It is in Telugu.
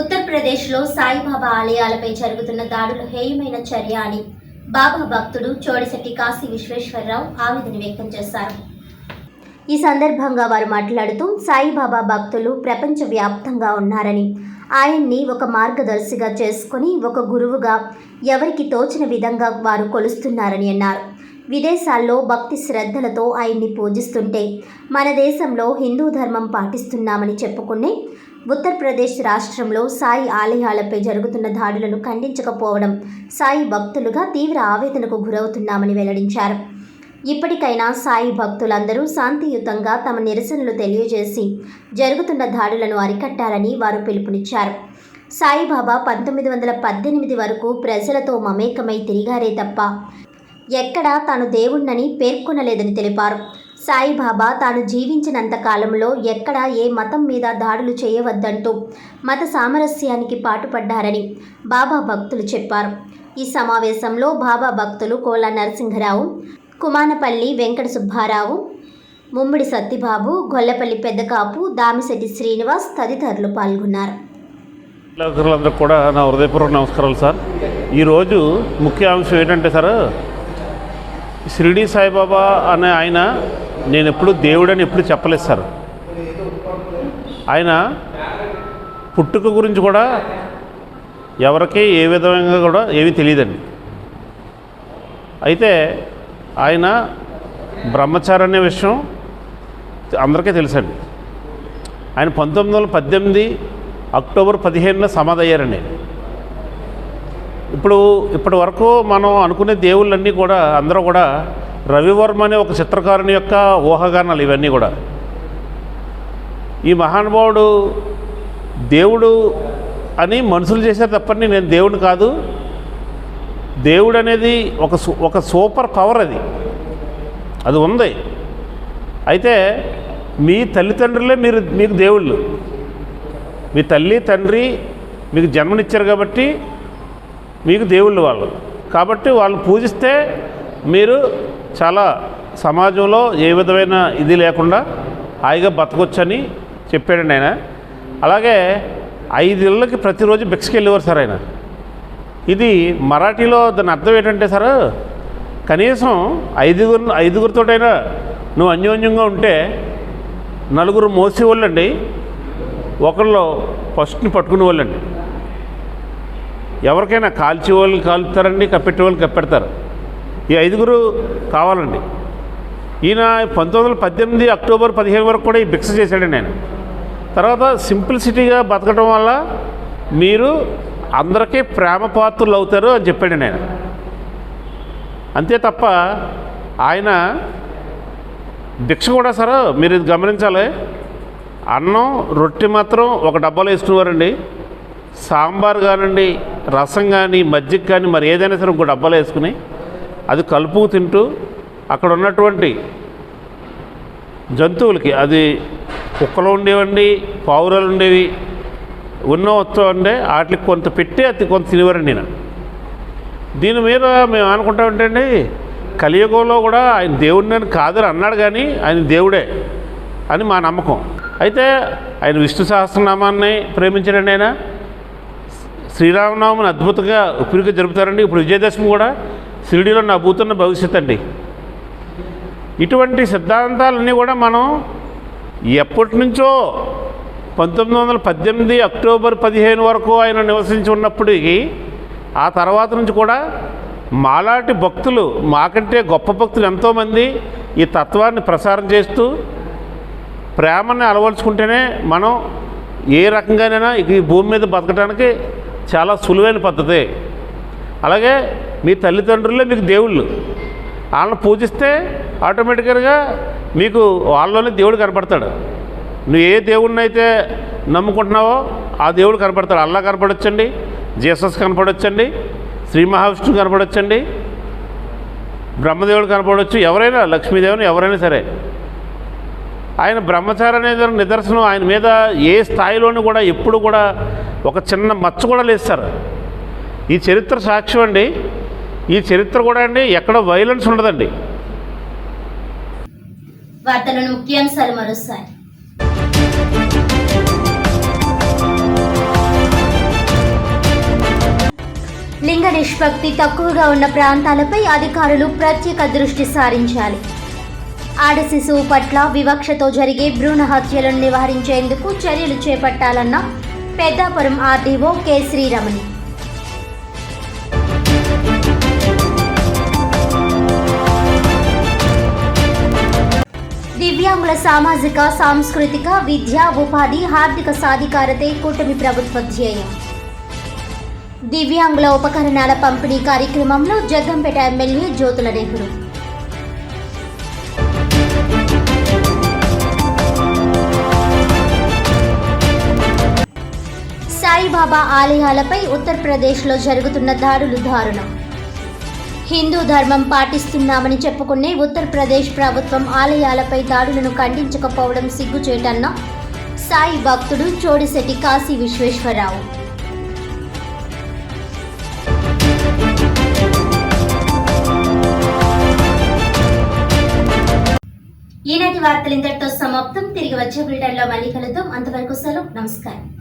ఉత్తరప్రదేశ్లో సాయిబాబా ఆలయాలపై జరుగుతున్న దాడులు హేయమైన చర్య అని బాబా భక్తుడు చోడిశెట్టి కాశీ విశ్వేశ్వరరావు ఆవేదన వ్యక్తం చేశారు. ఈ సందర్భంగా వారు మాట్లాడుతూ సాయిబాబా భక్తులు ప్రపంచవ్యాప్తంగా ఉన్నారని ఆయన్ని ఒక మార్గదర్శిగా చేసుకొని ఒక గురువుగా ఎవరికి తోచిన విధంగా వారు కొలుస్తున్నారని అన్నారు. విదేశాల్లో భక్తి శ్రద్ధలతో ఆయన్ని పూజిస్తుంటే మన దేశంలో హిందూ ధర్మం పాటిస్తున్నామని చెప్పుకునే ఉత్తరప్రదేశ్ రాష్ట్రంలో సాయి ఆలయాలపై జరుగుతున్న దాడులను ఖండించకపోవడం సాయి భక్తులుగా తీవ్ర ఆవేదనకు గురవుతున్నామని వెల్లడించారు. ఇప్పటికైనా సాయి భక్తులందరూ శాంతియుతంగా తమ నిరసనలు తెలియజేసి జరుగుతున్న దాడులను అరికట్టాలని వారు పిలుపునిచ్చారు. సాయిబాబా పంతొమ్మిది వందల పద్దెనిమిది వరకు ప్రజలతో మమేకమై తిరిగారే తప్ప ఎక్కడా తాను దేవుణ్ణని పేర్కొనలేదని తెలిపారు. సాయిబాబా తాను జీవించినంత కాలంలో ఎక్కడ ఏ మతం మీద దాడులు చేయవద్దంటూ మత సామరస్యానికి పాటుపడ్డారని బాబా భక్తులు చెప్పారు. ఈ సమావేశంలో బాబా భక్తులు కోలా నరసింహరావు కుమానపల్లి వెంకట సుబ్బారావు ముమ్మిడి సత్తిబాబు గొల్లపల్లి పెద్దకాపు దామిశెట్టి శ్రీనివాస్ తదితరులు పాల్గొన్నారు. విలేకరులందరికీ కూడా నా హృదయపూర్వక నమస్కారాలు సార్. ఈరోజు ముఖ్య అంశం ఏంటంటే సార్ షిరిడి సాయిబాబా అనే ఆయన నేను ఎప్పుడు దేవుడని ఎప్పుడు చెప్పలేదు సార్. ఆయన పుట్టుక గురించి కూడా ఎవరికి ఏ విధంగా కూడా ఏమీ తెలియదండి. అయితే ఆయన బ్రహ్మచారి అనే విషయం అందరికీ తెలుసండి. ఆయన పంతొమ్మిది వందల పద్దెనిమిది అక్టోబర్ పదిహేనున సమాధయ్యారండి. ఇప్పుడు ఇప్పటి వరకు మనం అనుకునే దేవుళ్ళన్నీ కూడా అందరూ కూడా రవివర్మ అనే ఒక చిత్రకారుని యొక్క ఊహాగానాలు ఇవన్నీ కూడా. ఈ మహానుభావుడు దేవుడు అని మనుషులు చేశారు తప్పని నేను దేవుడు కాదు. దేవుడు అనేది ఒక ఒక సూపర్ పవర్ అది. అది ఉంది. అయితే మీ తల్లిదండ్రులే మీరు మీకు దేవుళ్ళు. మీ తల్లి తండ్రి మీకు జన్మనిచ్చారు కాబట్టి మీకు దేవుళ్ళు వాళ్ళు. కాబట్టి వాళ్ళని పూజిస్తే మీరు చాలా సమాజంలో ఏ విధమైన ఇది లేకుండా హాయిగా బతకొచ్చని చెప్పాడండి ఆయన. అలాగే ఐదేళ్ళకి ప్రతిరోజు బిక్స్కి వెళ్ళేవారు సార్ ఆయన. ఇది మరాఠీలో దాని అర్థం ఏంటంటే సార్ కనీసం ఐదుగురు ఐదుగురితోటైనా నువ్వు అన్యోన్యంగా ఉంటే నలుగురు మోసేవాళ్ళండి ఒకళ్ళు ఫస్ట్ని పట్టుకునే వాళ్ళండి ఎవరికైనా కాల్చేవాళ్ళు కాలుతారండి కాల్చుతారండి కప్పెట్టే వాళ్ళు కప్పెడతారు. ఈ ఐదుగురు కావాలండి. ఈయన పంతొమ్మిది వందల పద్దెనిమిది అక్టోబర్ పదిహేను వరకు కూడా ఈ భిక్ష చేశాడండి ఆయన. తర్వాత సింప్లిసిటీగా బతకడం వల్ల మీరు అందరికీ ప్రేమ పాత్రులు అవుతారు అని చెప్పాడండి ఆయన. అంతే తప్ప ఆయన భిక్ష కూడా సరే మీరు ఇది గమనించాలి. అన్నం రొట్టె మాత్రం ఒక డబ్బాలో వేసుకునేవారండి. సాంబార్ కానివ్వండి రసం కానీ మజ్జిగ కానీ మరి ఏదైనా సరే ఇంకో డబ్బాలో వేసుకుని అది కలుపు తింటూ అక్కడ ఉన్నటువంటి జంతువులకి అది కుక్కలు ఉండేవండి పావురాలు ఉండేవి ఉన్న వస్తువు ఉండే వాటికి కొంత పెట్టి అది కొంత తినేవారండి నేను. దీని మీద మేము అనుకుంటామంటే అండి కలియుగంలో కూడా ఆయన దేవుడిని కాదని అన్నాడు కానీ ఆయన దేవుడే అని మా నమ్మకం. అయితే ఆయన విష్ణు సహస్రనామాన్ని ప్రేమించాడండి ఆయన. శ్రీరామనామని అద్భుతంగా ఉపిరిగా జరుపుతారండి. ఇప్పుడు విజయదశమి కూడా షిరిడీలో నవ్వుతున్న భవిష్యత్ అండి. ఇటువంటి సిద్ధాంతాలన్నీ కూడా మనం ఎప్పటి నుంచో పంతొమ్మిది వందల పద్దెనిమిది అక్టోబర్ పదిహేను వరకు ఆయన నివసించి ఉన్నప్పటికీ ఆ తర్వాత నుంచి కూడా మాలాంటి భక్తులు మాకంటే గొప్ప భక్తులు ఎంతోమంది ఈ తత్వాన్ని ప్రసారం చేస్తూ ప్రేమని అలవరుచుకుంటేనే మనం ఏ రకంగానైనా ఈ భూమి మీద బతకడానికి చాలా సులువైన పద్ధతి. అలాగే మీ తల్లిదండ్రులే మీకు దేవుళ్ళు. వాళ్ళని పూజిస్తే ఆటోమేటిక్గా మీకు వాళ్ళలోనే దేవుడు కనపడతాడు. నువ్వు ఏ దేవుడిని అయితే నమ్ముకుంటున్నావో ఆ దేవుడు కనపడతాడు. అల్లా కనపడొచ్చండి జీసస్ కనపడొచ్చండి శ్రీ మహావిష్ణువు కనపడొచ్చండి బ్రహ్మదేవుడు కనపడవచ్చు ఎవరైనా లక్ష్మీదేవుని ఎవరైనా సరే. ఆయన బ్రహ్మచారి అనేది నిదర్శనం ఆయన మీద ఏ స్థాయిలోనూ కూడా ఎప్పుడు కూడా ఒక చిన్న మచ్చ కూడా లేదు సార్ ఈ చరిత్ర సాక్ష్యం అండి ఈ చరిత్ర కూడా అండి ఎక్కడ వైలెన్స్ ఉండదండి. వార్తలను లింగ నిష్పక్తి తక్కువగా ఉన్న ప్రాంతాలపై అధికారులు ప్రత్యేక దృష్టి సారించాలి. ఆడ శిశువు పట్ల వివక్షతో జరిగే భ్రూణ హత్యలను నివారించేందుకు చర్యలు చేపట్టాలన్న పెద్దాపురం ఆర్డీఓ కె శ్రీరమణి. దివ్యాంగుల సామాజిక సాంస్కృతిక విద్య ఉపాధి ఆర్థిక సాధికారతే కూటమి ప్రభుత్వ ధ్యేయం. దివ్యాంగుల ఉపకరణాల పంపిణీ కార్యక్రమంలో జగ్గంపేట ఎమ్మెల్యే జ్యోతుల నెహ్రూ. సాయిబాబా ఆలయాలపై ఉత్తరప్రదేశ్లో జరుగుతున్న దాడులు దారుణం. హిందూ ధర్మం పాటిస్తున్నామని చెప్పుకునే ఉత్తరప్రదేశ్ ప్రభుత్వం ఆలయాలపై దాడులను ఖండించకపోవడం సిగ్గుచేటన్న సాయి భక్తుడు చోడిశెట్టి కాశీ విశ్వేశ్వరరావు. ఈనాటి వార్తలు ఇంతటితో సమాప్తం. తిరిగి వచ్చే బ్రిటన్లో మళ్ళీ కలుద్దాం. అంతవరకు సెలవు. నమస్కారం.